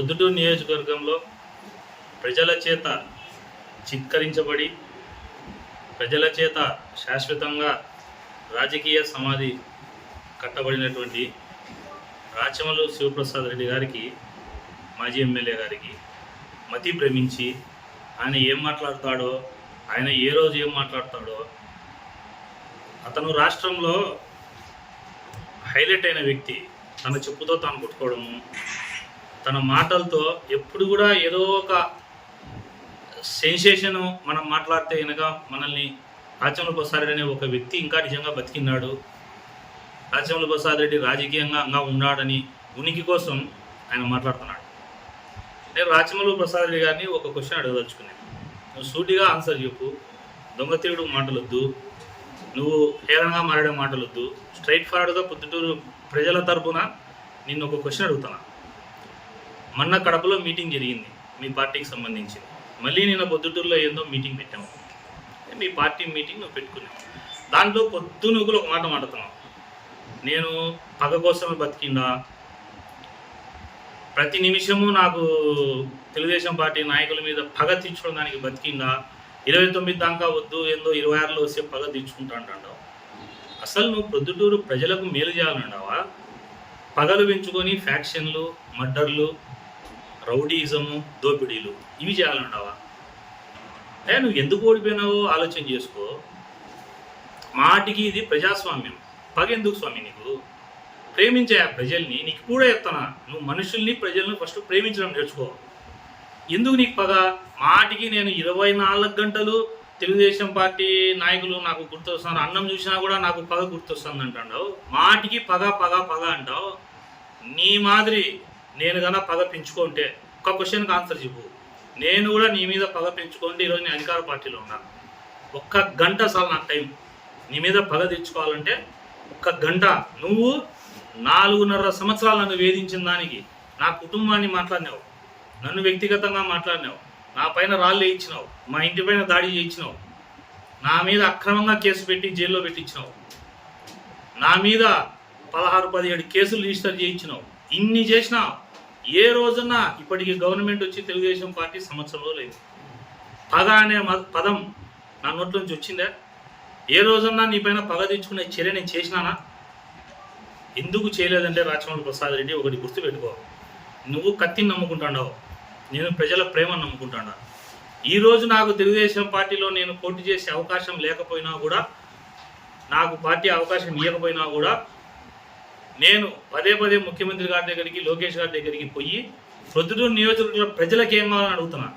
Proddatur నియోజకవర్గంలో ప్రజల చేత చిత్కరించబడి ప్రజల చేత శాశ్వతంగా రాజకీయ సమాధి కట్టబడినటువంటి రాచమల్లు శివప్రసాద్ రెడ్డి గారికి మాజీ ఎమ్మెల్యే గారికి మతి ప్రేమించి ఆయన ఏం మాట్లాడతాడో ఆయన ఏ రోజు ఏం మాట్లాడతాడో అతను రాష్ట్రంలో హైలైట్ అయిన వ్యక్తి. తన చెప్పుతో తాను కొట్టుకోవడము తన మాటలతో ఎప్పుడు కూడా ఏదో ఒక సెన్సేషన్ మనం మాట్లాడితే కనుక మనల్ని రాచమల ప్రసాద్ రెడ్డి అనే ఒక వ్యక్తి ఇంకా నిజంగా బతికినాడు రాజ్యంలో ప్రసాద్ రెడ్డి రాజకీయంగా అంగా ఉన్నాడని ఉనికి కోసం ఆయన మాట్లాడుతున్నాడు. నేను రాచమల్లు ప్రసాద్ రెడ్డి గారిని ఒక క్వశ్చన్ అడగదలుచుకున్నాను. నువ్వు సూటిగా ఆన్సర్ చెప్పు. దొంగతీయుడు మాటలొద్దు. నువ్వు హేళనగా మాట్లాడే మాటలొద్దు. స్ట్రైట్ ఫార్వర్డ్గా పొద్దుటూరు ప్రజల తరపున నిన్ను ఒక క్వశ్చన్ అడుగుతున్నా మొన్న కడపలో మీటింగ్ జరిగింది మీ పార్టీకి సంబంధించి మళ్ళీ నిన్న పొద్దుటూరులో ఏందో మీటింగ్ పెట్టాము. మీ పార్టీ మీటింగ్ నువ్వు పెట్టుకున్నావు దాంట్లో పొద్దు నువ్వులు ఒక మాట మాట్లాడుతున్నావు నేను పగ కోసమే బతికిండా? ప్రతి నిమిషము నాకు తెలుగుదేశం పార్టీ నాయకుల మీద పగ తీర్చుకోవడానికి బతికిందా ఇరవై తొమ్మిది దాకా వద్దు ఏందో ఇరవై ఆరులో వస్తే పగ తీర్చుకుంటా అంటావు అసలు నువ్వు ప్రొద్దుటూరు ప్రజలకు మేలు చేయాలంటావా? పగలు పెంచుకొని ఫ్యాక్షన్లు మర్డర్లు రౌడీజము దోపిడీలు ఇవి చేయాలంటావా? అయ్యా నువ్వు ఎందుకు ఓడిపోయినావో ఆలోచన చేసుకో. మాటికి ఇది ప్రజాస్వామ్యం. పగ ఎందుకు స్వామి నీకు? ప్రేమించే ఆ ప్రజల్ని నీకు కూడా చెప్తానా నువ్వు మనుషుల్ని ప్రజల్ని ఫస్ట్ ప్రేమించడం నేర్చుకో. ఎందుకు నీకు పగ? మాటికి నేను ఇరవై నాలుగు గంటలు తెలుగుదేశం పార్టీ నాయకులు నాకు గుర్తొస్తున్నారు అన్నం చూసినా కూడా నాకు పగ గుర్తొస్తుంది అంటావు మాటికి పగ పగ పగ అంటావు. నీ మాదిరి నేను కన్నా పగ పెంచుకుంటే. ఒక క్వశ్చన్కి ఆన్సర్ చెప్పు. నేను కూడా నీ మీద పగ పెంచుకోండి ఈరోజు నేను అధికార పార్టీలో ఉన్నాను. ఒక్క గంట చాలు నాకు టైం. నీ మీద పగ తెచ్చుకోవాలంటే ఒక్క గంట. నువ్వు నాలుగున్నర సంవత్సరాలు నన్ను వేధించిన దానికి నా కుటుంబాన్ని మాట్లాడినావు. నన్ను వ్యక్తిగతంగా మాట్లాడినావు. నా పైన రాళ్ళు వేయించినావు. మా ఇంటి పైన దాడి చేయించినావు. నా మీద అక్రమంగా కేసు పెట్టి జైల్లో పెట్టించినావు. నా మీద పదహారు పదిహేడు కేసులు రిజిస్టర్ చేయించినావు. ఇన్ని చేసినావు ఏ రోజున ఇప్పటికి గవర్నమెంట్ వచ్చి తెలుగుదేశం పార్టీ సంవత్సరంలో లేదు? పగ అనే మ- పదం నా నోట్ల నుంచి వచ్చిందా? ఏ రోజన్నా నీ పైన పగ తెచ్చుకునే చర్య నేను చేసినానా? ఎందుకు చేయలేదంటే రాజమౌళి ప్రసాద్ రెడ్డి ఒకటి గుర్తుపెట్టుకో. నువ్వు కత్తిని నమ్ముకుంటాడావు. నేను ప్రజల ప్రేమను నమ్ముకుంటాడా. ఈరోజు నాకు తెలుగుదేశం పార్టీలో నేను పోటీ చేసే అవకాశం లేకపోయినా కూడా నాకు పార్టీ అవకాశం ఇవ్వకపోయినా కూడా నేను పదే పదే ముఖ్యమంత్రి గారి దగ్గరికి లోకేష్ గారి దగ్గరికి పోయి ప్రొద్దుటూరు నియోజకవర్గ ప్రజలకు ఏం కావాలని అడుగుతున్నా.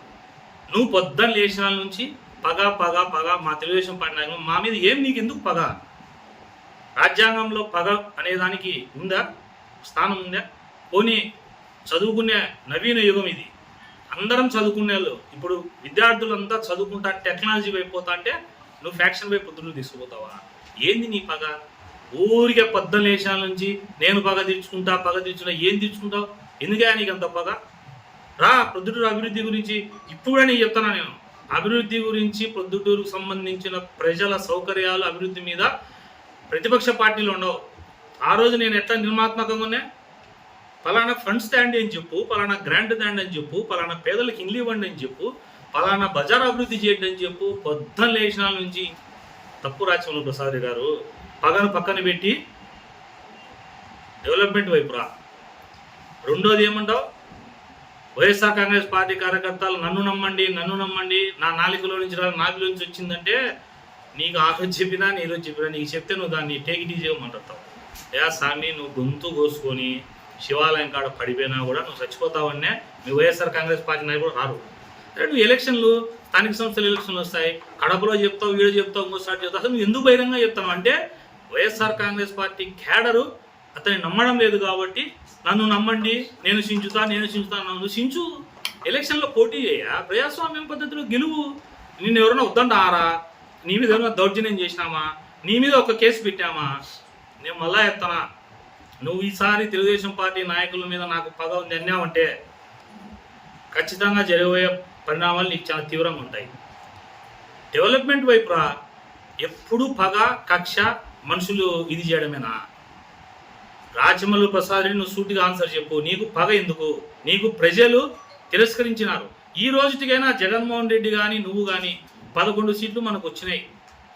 నువ్వు పొద్దున్న లేచిన నుంచి పగ పగ పగ మా తెలుగుదేశం పార్టీ మా మీద ఏం నీకు ఎందుకు పగ? రాజ్యాంగంలో పగ అనే దానికి ఉందా? స్థానం ఉందా? పోనీ చదువుకునే నవీన యుగం ఇది. అందరం చదువుకునే వాళ్ళు. ఇప్పుడు విద్యార్థులంతా చదువుకుంటా టెక్నాలజీ అయిపోతా అంటే నువ్వు ఫ్యాక్షన్ వైపు పొద్దున్న తీసుకుపోతావా? ఏంది నీ పగ? ఊరికే పద్దెనిమిది లేచాల నుంచి నేను పగ తీర్చుకుంటా పగ తీర్చుకుంటా ఏం తీర్చుకుంటావు? ఎందుకే నీకు అంత పగ? రా ప్రొద్దుటూరు అభివృద్ధి గురించి ఇప్పుడు కూడా నేను చెప్తానా నేను. అభివృద్ధి గురించి ప్రొద్దుటూరుకు సంబంధించిన ప్రజల సౌకర్యాలు అభివృద్ధి మీద ప్రతిపక్ష పార్టీలు ఉండవు. ఆ రోజు నేను ఎట్లా నిర్మాత్మకంగా ఉన్నా? పలానా ఫ్రంట్ స్టాండ్ అని చెప్పు పలానా గ్రాండ్ స్టాండ్ అని చెప్పు పలానా పేదలకు ఇల్లు ఇవ్వండి అని చెప్పు పలానా బజార్ అభివృద్ధి చేయండి అని చెప్పు పొద్దున లేచినాల నుంచి తప్పు రాజ్యంలో ప్రసాద్ గారు పగను పక్కన పెట్టి డెవలప్మెంట్ వైపు రా రెండోది ఏమంటావు? వైఎస్ఆర్ కాంగ్రెస్ పార్టీ కార్యకర్తలు నన్ను నమ్మండి నన్ను నమ్మండి నా నాలుగులో నుంచి రా నాలుగులో నుంచి వచ్చిందంటే నీకు ఆ రోజు చెప్పినా నీ రోజు చెప్పినా నీకు చెప్తే నువ్వు దాన్ని టేక్ ఇట్ యా సామి నువ్వు గొంతు కోసుకొని శివాలయం కాడ పడిపోయినా కూడా నువ్వు చచ్చిపోతావన్నే మీ వైఎస్ఆర్ కాంగ్రెస్ పార్టీ నాయకులు రారు. రెండు నువ్వు ఎలక్షన్లు స్థానిక సంస్థలు ఎలక్షన్లు వస్తాయి. కడపలో చెప్తావు వీడియో చెప్తావు ఇంకోసారి చెప్తావు. అసలు నువ్వు ఎందుకు బహిరంగ చెప్తావు అంటే వైఎస్ఆర్ కాంగ్రెస్ పార్టీ క్యాడరు అతన్ని నమ్మడం లేదు కాబట్టి నన్ను నమ్మండి నేను సించుతా నేను సించుతా నన్ను సించు. ఎలక్షన్లో పోటీ చేయ? ప్రజాస్వామ్యం పద్ధతిలో గెలువు. నిన్ను ఎవరైనా వద్దంటారా నీ మీద ఏమైనా దౌర్జన్యం చేసినామా? నీ మీద ఒక కేసు పెట్టామా? నేను మళ్ళా ఎత్తనా నువ్వు ఈసారి తెలుగుదేశం పార్టీ నాయకుల మీద నాకు పదవి ఉంది అన్నావంటే ఖచ్చితంగా జరగబోయే పరిణామాలు నీకు చాలా తీవ్రంగా ఉంటాయి. డెవలప్మెంట్ వైపు రా ఎప్పుడు పగ కక్ష మనుషులు ఇది చేయడమేనా? రాజమల్లు ప్రసాద్ నువ్వు సూటిగా ఆన్సర్ చెప్పు. నీకు పగ ఎందుకు? నీకు ప్రజలు తిరస్కరించినారు. ఈ రోజుటికైనా జగన్మోహన్ రెడ్డి కానీ నువ్వు కానీ పదకొండు సీట్లు మనకు వచ్చినాయి.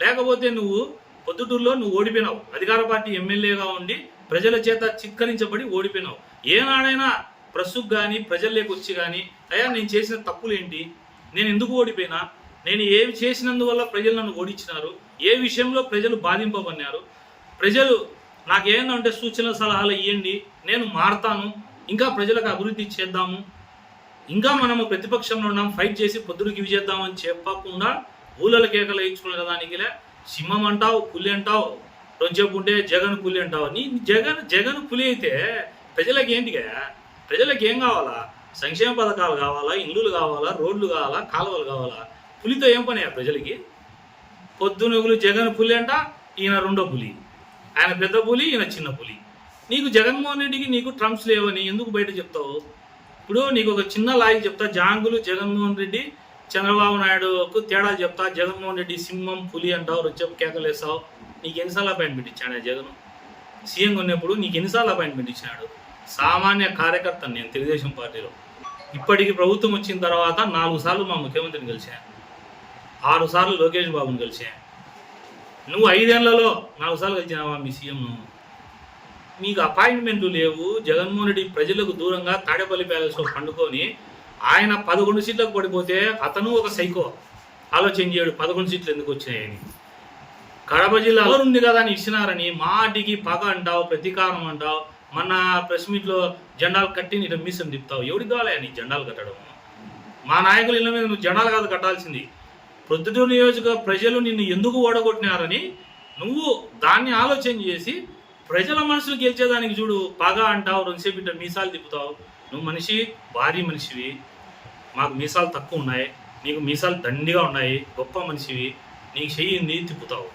లేకపోతే నువ్వు పొద్దుటూరులో నువ్వు ఓడిపోయినావు. అధికార పార్టీ ఎమ్మెల్యేగా ఉండి ప్రజల చేత చిత్కరించబడి ఓడిపోయినావు. ఏనాడైనా ప్రస్తుక్ కానీ ప్రజల్లోకి వచ్చి కానీ అయ్యా నేను చేసిన తప్పులేంటి? నేను ఎందుకు ఓడిపోయినా? నేను ఏమి చేసినందువల్ల ప్రజలు నన్ను ఓడించినారు? ఏ విషయంలో ప్రజలు బాధింపబడినారు? ప్రజలు నాకేందంటే సూచన సలహాలు ఇవ్వండి నేను మారతాను. ఇంకా ప్రజలకు అభివృద్ధి చేద్దాము. ఇంకా మనము ప్రతిపక్షంలో ఉన్నాం. ఫైట్ చేసి పొద్దుడికి ఇవి చేద్దామని చెప్పకుండా ఊళ్ళల కేకలు వేయించుకునే దానికిలే సింహం అంటావు పులి అంటావు రెండు ఉంటే జగన్ పులి అంటావు. నీ జగన్ జగన్ పులి అయితే ప్రజలకు ఏంటిగా? ప్రజలకు ఏం కావాలా? సంక్షేమ పథకాలు కావాలా? ఇండ్లు కావాలా? రోడ్లు కావాలా? కాలువలు కావాలా? పులితో ఏం పని ప్రజలకి? పొద్దునగులు జగన్ పులి అంట ఈయన రెండో పులి. ఆయన పెద్ద పులి ఈయన చిన్న పులి. నీకు జగన్మోహన్ రెడ్డికి నీకు ట్రంప్స్ లేవని ఎందుకు బయట చెప్తావు? ఇప్పుడు నీకు ఒక చిన్న లాజిక్ చెప్తా జాంగులు జగన్మోహన్ రెడ్డి చంద్రబాబు నాయుడుకు తేడా చెప్తా జగన్మోహన్ రెడ్డి సింహం పులి అంటావు వచ్చేపు కేకలేస్తావు నీకు ఎన్నిసార్లు అపాయింట్మెంట్ ఇచ్చాడు జగన్? సీఎం ఉన్నప్పుడు నీకు ఎన్నిసార్లు అపాయింట్మెంట్ ఇచ్చినాడు? సామాన్య కార్యకర్త నేను తెలుగుదేశం పార్టీలో. ఇప్పటికి ప్రభుత్వం వచ్చిన తర్వాత నాలుగు సార్లు మా ముఖ్యమంత్రిని కలిశాను ఆరు సార్లు లోకేష్ బాబుని కలిసా నువ్వు ఐదేళ్ళలో నాలుగు సార్లు కలిసినావా మీ సీఎంను మీకు అపాయింట్మెంట్లు లేవు. జగన్మోహన్ రెడ్డి ప్రజలకు దూరంగా తాడేపల్లి ప్యాలెస్లో పండుకొని ఆయన పదకొండు సీట్లకు పడిపోతే అతను ఒక సైకో. ఆలోచన చేయడు పదకొండు సీట్లు ఎందుకు వచ్చినాయని కడప జిల్లా ఎవరు ఉంది కదా అని ఇచ్చినారని మాటికి పగ అంటావు ప్రతీకారం అంటావు. మన ప్రెస్ మీట్లో జెండాలు కట్టి నీ మిషన్ తిప్పుతావు. ఎవరికి కావాలి నీ జెండాలు కట్టడం? మా నాయకుల ఇళ్ళ మీద నువ్వు జెండాలు కాదు కట్టాల్సింది. ప్రొద్దుటూరు నియోజక ప్రజలు నిన్ను ఎందుకు ఓడగొట్టినారని నువ్వు దాన్ని ఆలోచన చేసి ప్రజల మనసులు గెలిచేదానికి చూడు పగ అంటావు రెండుసేపు ఇట్లా మీసాలు తిప్పుతావు. నువ్వు మనిషి భారీ మనిషివి. మాకు మీసాలు తక్కువ ఉన్నాయి. నీకు మీసాలు దండిగా ఉన్నాయి. గొప్ప మనిషివి. నీకు చెయ్యింది తిప్పుతావు.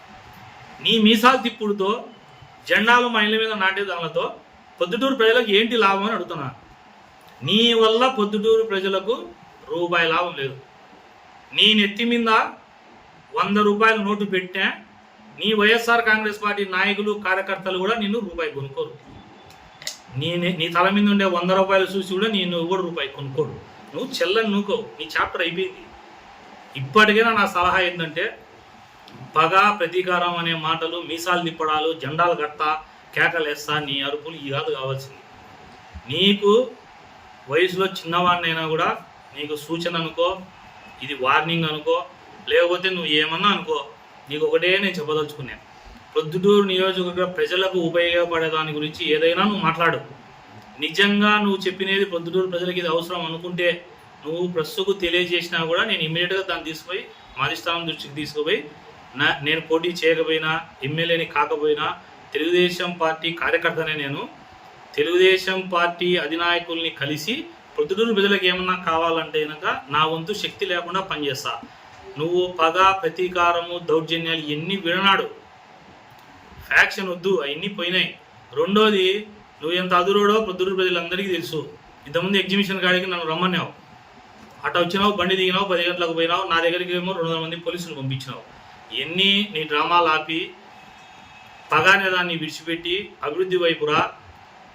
నీ మీసాలు తిప్పుడుతో జెండాలు మా ఇళ్ళ మీద నాటేదానిలతో పొద్దుటూరు ప్రజలకు ఏంటి లాభం అని అడుగుతున్నా. నీ వల్ల పొద్దుటూరు ప్రజలకు రూపాయి లాభం లేదు. నీ నెత్తి మీద వంద రూపాయల నోటు పెట్టా నీ వైఎస్ఆర్ కాంగ్రెస్ పార్టీ నాయకులు కార్యకర్తలు కూడా నిన్ను రూపాయి కొనుక్కోరు. నీ నీ- తల మీద ఉండే వంద రూపాయలు చూసి కూడా నేను కూడా రూపాయి కొనుక్కోడు నువ్వు చెల్లని నూకో నీ చాప్టర్ అయిపోయింది. ఇప్పటికైనా నా సలహా ఏంటంటే పగ ప్రతీకారం అనే మాటలు మీసాలు తిప్పడాలు జెండాలు కట్ట కేకలేస్తా నీ అరుపులు ఈ కాదు కావాల్సింది. నీకు వయసులో చిన్నవాడినైనా కూడా నీకు సూచన అనుకో ఇది వార్నింగ్ అనుకో లేకపోతే నువ్వు ఏమన్నా అనుకో నీకు ఒకటే నేను చెప్పదలుచుకున్నాను ప్రొద్దుటూరు నియోజకవర్గ ప్రజలకు ఉపయోగపడే దాని గురించి ఏదైనా నువ్వు మాట్లాడు. నిజంగా నువ్వు చెప్పినది ప్రొద్దుటూరు ప్రజలకు ఇది అవసరం అనుకుంటే నువ్వు ప్రస్తుకు తెలియజేసినా కూడా నేను ఇమ్మీడియట్గా దాన్ని తీసుకుపోయి మాధిష్టానం దృష్టికి తీసుకుపోయి నా నేను పోటీ చేయకపోయినా ఎమ్మెల్యేని కాకపోయినా తెలుగుదేశం పార్టీ కార్యకర్తనే నేను. తెలుగుదేశం పార్టీ అధినాయకుల్ని కలిసి ప్రొద్దుటూరు ప్రజలకు ఏమన్నా కావాలంటే కనుక నా వంతు శక్తి లేకుండా పనిచేస్తా. నువ్వు పగ ప్రతీకారము దౌర్జన్యాలు ఎన్ని విడనాడు? ఫ్యాక్షన్ వద్దు అవన్నీ పోయినాయి. రెండోది నువ్వు ఎంత అదురోడో ప్రొద్దుటూరు ప్రజలందరికీ తెలుసు. ఇంతకుముందు ఎగ్జిబిషన్ కాడికి నన్ను రమ్మన్నావు. అటు వచ్చినావు బండి దిగినావు పది గంటలకు పోయినావు నా దగ్గరికి ఏమో రెండు వందల మంది పోలీసులు పంపించినావు. ఎన్ని నీ డ్రామాలు ఆపి పగానేదాన్ని దాన్ని విడిచిపెట్టి అభివృద్ధి వైపురా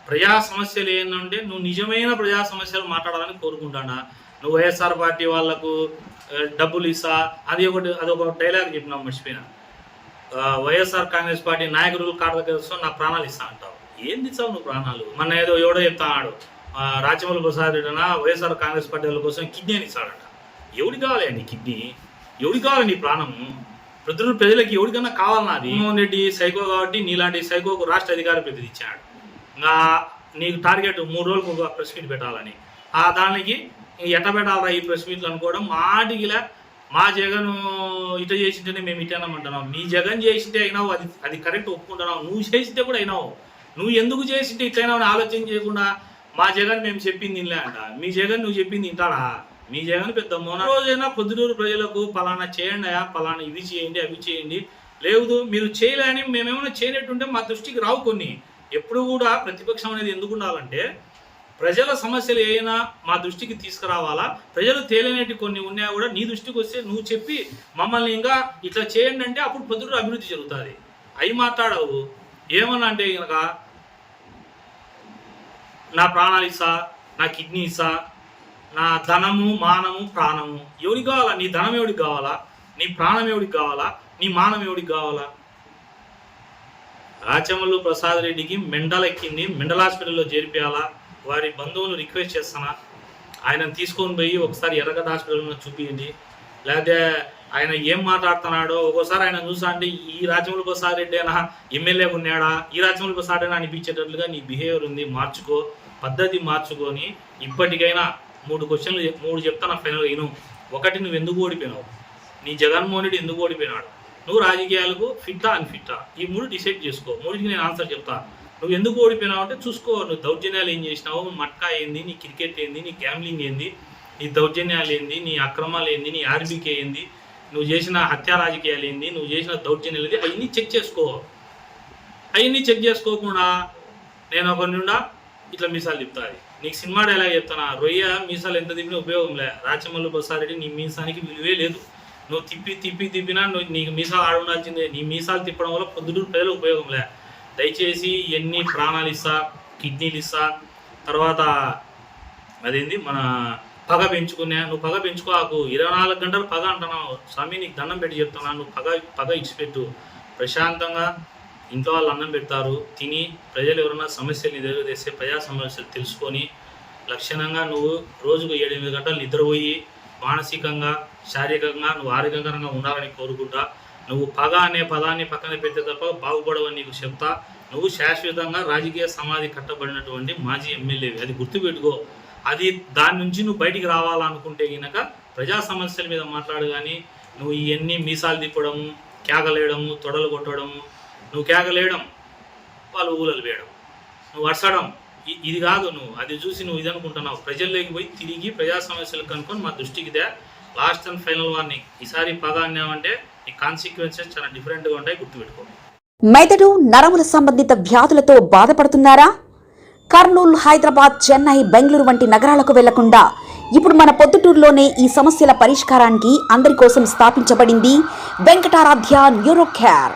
ప్రజా సమస్యలు ఏంటంటే నువ్వు నిజమైన ప్రజా సమస్యలు మాట్లాడాలని కోరుకుంటానా? నువ్వు వైఎస్ఆర్ పార్టీ వాళ్ళకు డబ్బులు ఇస్తా? అది ఒకటి అది డైలాగ్ చెప్పినావు మర్చిపోయినా. వైఎస్ఆర్ కాంగ్రెస్ పార్టీ నాయకులు కాడ దగ్గర నా ప్రాణాలు ఇస్తా అంటావు. ఏంది ఇస్తావు నువ్వు ప్రాణాలు? మొన్న ఏదో ఎవడో చెప్తాడు రాజమౌళి ప్రసాద్ రెడ్డినా వైఎస్ఆర్ కాంగ్రెస్ పార్టీ వాళ్ళ కోసం కిడ్నీ అని ఇస్తాడట. ఎవరికి కావాలి నీ కిడ్నీ? ఎవరికి కావాలి నీ ప్రాణము? ప్రతిరోజు ప్రజలకి ఎవరికన్నా కావాలన్నా అది. జగన్మోహన్ రెడ్డి సైకో కాబట్టి నీలాంటి సైకోకు రాష్ట్ర అధికార ప్రతినిధి ఇచ్చాడు. ఇంకా నీకు టార్గెట్ మూడు రోజులకు ఒక ప్రెస్ మీట్ పెట్టాలని. ఆ దానికి ఎట్ట పెట్టాలరా ఈ ప్రెస్ మీట్లు అనుకోవడం మాటికిలా మా జగన్ ఇట చేసింటేనే మేము ఇటేనామంటున్నాం మీ జగన్ చేసింటే అయినావు అది అది కరెక్ట్ ఒప్పుకుంటున్నావు. నువ్వు చేసింటే కూడా అయినావు. నువ్వు ఎందుకు చేసింటే ఇట్లయినావు అని ఆలోచన చేయకుండా మా జగన్ మేము చెప్పింది ఇన్లే అంట. మీ జగన్ నువ్వు చెప్పింది ఇంటాడా మీ జగన్ పెద్ద మోన రోజైనా పొద్దుటూరు ప్రజలకు పలానా చేయండి పలానా ఇది చేయండి అవి చేయండి. లేదు మీరు చేయలేని మేమేమైనా చేయనట్టుంటే మా దృష్టికి రావు కొన్ని. ఎప్పుడు కూడా ప్రతిపక్షం అనేది ఎందుకు ఉండాలంటే ప్రజల సమస్యలు ఏమైనా మా దృష్టికి తీసుకురావాలా? ప్రజలు తేలినట్టు కొన్ని ఉన్నా కూడా నీ దృష్టికి వస్తే నువ్వు చెప్పి మమ్మల్ని ఇంకా ఇట్లా చేయండి అంటే అప్పుడు పొద్దుటూరు అభివృద్ధి జరుగుతుంది. అవి మాట్లాడవు. ఏమన్నా అంటే కనుక నా ప్రాణాలు ఇసా నా కిడ్నీ ఇసా నా ధనము మానము ప్రాణము. ఎవరికి కావాలా? నీ ధనం ఎవడికి కావాలా? నీ ప్రాణం ఎవడికి కావాలా? నీ మానం ఎవడికి కావాలా? రాచమల్లు ప్రసాద్ రెడ్డికి మెండలెక్కింది మెండల్ హాస్పిటల్లో చేర్పియాలా వారి బంధువులు రిక్వెస్ట్ చేస్తానా ఆయనను తీసుకొని పోయి ఒకసారి ఎర్రగడ్డ హాస్పిటల్లో చూపించండి. లేకపోతే ఆయన ఏం మాట్లాడుతున్నాడో ఒక్కోసారి ఆయన చూసా అంటే ఈ రాజమౌళి ప్రసాద్ రెడ్డి అయినా ఎమ్మెల్యే ఉన్నాడా? ఈ రాజమౌళి ప్రసాద్ అయినా అనిపించేటట్లుగా నీ బిహేవియర్ ఉంది. మార్చుకో. పద్ధతి మార్చుకొని ఇప్పటికైనా మూడు క్వశ్చన్లు మూడు చెప్తాను ఫైనల్ విను. ఒకటి నువ్వు ఎందుకు ఓడిపోయినావు? నీ జగన్మోహన్ రెడ్డి ఎందుకు ఓడిపోయినాడు? నువ్వు రాజకీయాలకు ఫిట్టా అన్ఫిట్టా? ఈ మూడు డిసైడ్ చేసుకో. మూడికి నేను ఆన్సర్ చెప్తా. నువ్వు ఎందుకు ఓడిపోయినావు అంటే చూసుకో. నువ్వు దౌర్జన్యాలు ఏం చేసినావు? మట్కా ఏంది? నీ క్రికెట్ ఏంది? నీ గ్యాంబ్లింగ్ ఏంది? నీ దౌర్జన్యాలు ఏంది? నీ అక్రమాలు ఏంది? నీ ఆర్బీకే ఏంది? నువ్వు చేసిన హత్యా రాజకీయాలు ఏంది? నువ్వు చేసిన దౌర్జన్యాలు ఏంది? అవన్నీ చెక్ చేసుకో. అవన్నీ చెక్ చేసుకోకుండా నేను ఒక నుండా ఇట్లా మిసాలు చెప్తాది నీకు సినిమా డైలాగ్ చెప్తానా? రొయ్య మీసాలు ఎంత తిప్పినా ఉపయోగం లే. రాచమల్లు ప్రసాద్ నీ మీసానికి విలువే లేదు. నువ్వు తిప్పి తిప్పి తిప్పినా నువ్వు నీకు మీసాలు ఆడ ఉండాల్సిందే. నీ మీసాలు తిప్పడం వల్ల పొద్దుటూరు ప్రజలు ఉపయోగం లే. దయచేసి ఎన్ని ప్రాణాలు ఇస్తా కిడ్నీలు ఇస్తా. తర్వాత అదేంది? మన పగ పెంచుకునే నువ్వు పగ పెంచుకోకు. ఇరవై నాలుగు గంటలు పగ అంటున్నావు. స్వామి నీకు దండం పెట్టి చెప్తున్నా నువ్వు పగ పగ ఇచ్చిపెట్టు. ప్రశాంతంగా ఇంట్లో వాళ్ళు అన్నం పెడతారు తిని ప్రజలు ఎవరైనా సమస్యలు ఎదురు ప్రజా సమస్యలు తెలుసుకొని లక్షణంగా నువ్వు రోజుకు ఏడెనిమిది గంటలు నిద్రపోయి మానసికంగా శారీరకంగా నువ్వు ఆరోగ్యకరంగా ఉండాలని కోరుకుంటా. నువ్వు పగ అనే పదాన్ని పక్కన పెడితే తప్ప బాగుపడవని నీకు చెప్తా. నువ్వు శాశ్వతంగా రాజకీయ సమాధి కట్టబడినటువంటి మాజీ ఎమ్మెల్యేవి అది గుర్తుపెట్టుకో. అది దాని నుంచి నువ్వు బయటికి రావాలనుకుంటే గనక ప్రజా సమస్యల మీద మాట్లాడు కానీ నువ్వు ఇవన్నీ మీసాలు తిప్పడము కేకలేయడము తొడలు కొట్టడము నువ్వు కేకలేయడం వాళ్ళు ఊలలు వేయడం. నువ్వు అరసడం ఇది కాదు నువ్వు. అది చూసి నువ్వు ఇది అనుకుంటున్నావు ప్రజల్లోకి పోయి తిరిగి ప్రజా సమస్యలు కనుక్కొని మా దృష్టికి they. Last and final warning. ఈసారి పగ అన్నామంటే ఈ కాన్సిక్వెన్సెస్ చాలా డిఫరెంట్గా ఉంటాయి గుర్తుపెట్టుకో మెదడు నరముల సంబంధిత వ్యాధులతో బాధపడుతున్నారా? కర్నూలు హైదరాబాద్ చెన్నై బెంగళూరు వంటి నగరాలకు వెళ్ళకుండా ఇప్పుడు మన పొద్దుటూరులోనే ఈ సమస్యల పరిష్కారానికి అందరి కోసం స్థాపించబడింది వెంకటారాధ్య న్యూరో కేర్